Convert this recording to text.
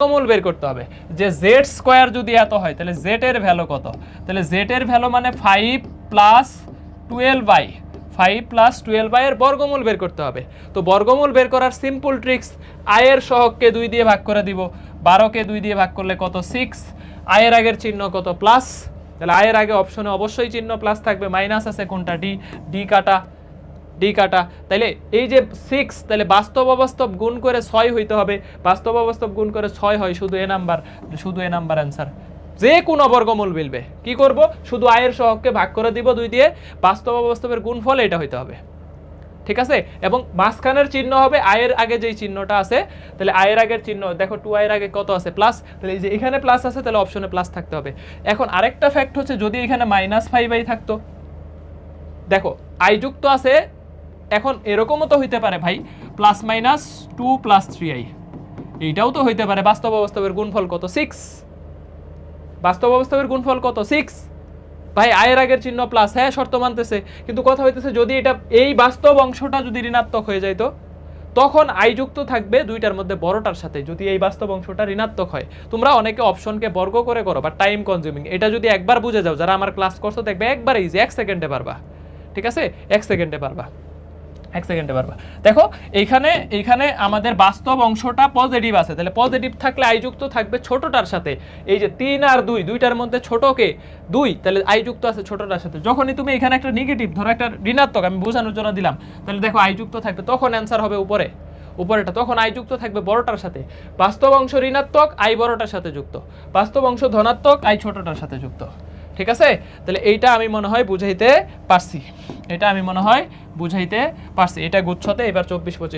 বর্গমূল বের করতে হবে। যে জেড স্কোয়ার যদি এত হয়, তাহলে জেড এর ভ্যালু কত? তাহলে জেড এর ভ্যালু মানে five plus twelve by five plus twelve by এর বর্গমূল বের করতে হবে। তো বর্গমূল বের করার সিম্পল ট্রিক্স আয়ের সহগকে দুই দিয়ে ভাগ করে দিব। বারোকে দুই দিয়ে ভাগ করলে কত? সিক্স আয়ের আগের চিহ্ন কত? প্লাস তাহলে আয়ের আগে অপশনে অবশ্যই চিহ্ন প্লাস থাকবে। মাইনাস আছে কোনটা? ডি ডি কাটা। ডি কাটা। তাইলে এই যে সিক্স তাহলে বাস্তব অবাস্তব গুণ করে ছয় হইতে হবে। বাস্তব অবাস্তব গুণ করে ছয় হয় শুধু এ নাম্বার, শুধু এ নাম্বার অ্যান্সার যে কোনো বর্গমূল মিলবে। কি করব? শুধু আয়ের সহগকে ভাগ করে দিব দুই দিয়ে। বাস্তব অবাস্তবের গুণফল এটা হইতে হবে। ঠিক আছে? এবং মাঝখানের চিহ্ন হবে আয়ের আগে যেই চিহ্নটা আছে। তাহলে আয়ের আগের চিহ্ন, দেখো টু আয়ের আগে কত আছে? প্লাস তাহলে এই যে এখানে প্লাস আছে তাহলে অপশনে প্লাস থাকতে হবে। এখন আরেকটা ফ্যাক্ট হচ্ছে যদি এখানে মাইনাস ফাইভ আই থাকতো। দেখো আই যুক্ত আছে এখন এরকমও তো হইতে পারে ভাই plus minus two plus three I. এইটাও তো হইতে পারে, বাস্তব অবস্থাবের গুণফল কত? সিক্স বাস্তব অবস্থাবের গুণফল কত? সিক্স ভাই, আয়ের আগের চিহ্ন প্লাস হ্যাঁ শর্ত মানতেছে। কিন্তু কথা হইতেছে, যদি এটা, এই বাস্তব অংশটা যদি ঋণাত্মক হয়ে যাইতো, তখন আই যুক্ত থাকবে দুইটার মধ্যে বড়টার সাথে, যদি এই বাস্তব অংশটা ঋণাত্মক হয়। তোমরা অনেকে অপশনকে বর্গ করে করো, বা টাইম কনজিউমিং এটা যদি একবার বুঝে যাও, যারা আমার ক্লাস করছ, দেখবে একবার ইজি এক সেকেন্ডে পারবা। ঠিক আছে? এক সেকেন্ডে পারবা। এক সেকেন্ডে পারবা দেখো, এইখানে এইখানে আমাদের বাস্তব অংশটা পজিটিভ আছে। তাহলে পজিটিভ থাকলে আই যুক্ত থাকবে ছোটটার সাথে। এই যে তিন আর দুই, দুইটার মধ্যে ছোটকে দুই। তাহলে আই যুক্ত আছে ছোটটার সাথে। যখনই তুমি এখানে একটা নেগেটিভ ধরো একটা ঋণাত্মক, আমি বোঝানোর জন্য দিলাম। তাহলে দেখো আই যুক্ত থাকবে, তখন অ্যান্সার হবে উপরে। উপরেটা, তখন আই যুক্ত থাকবে বড়টার সাথে। বাস্তব অংশ ঋণাত্মক আই বড়টার সাথে যুক্ত। বাস্তব অংশ ধনাত্মক আই ছোটটার সাথে যুক্ত। ঠিক আছে? তাহলে এইটা আমি মনে হয় বুঝাইতে পারছি। এটা আমি মনে হয় বুঝাইতে পারছি। এটা গুচ্ছতে এবার চব্বিশ পঁচিশ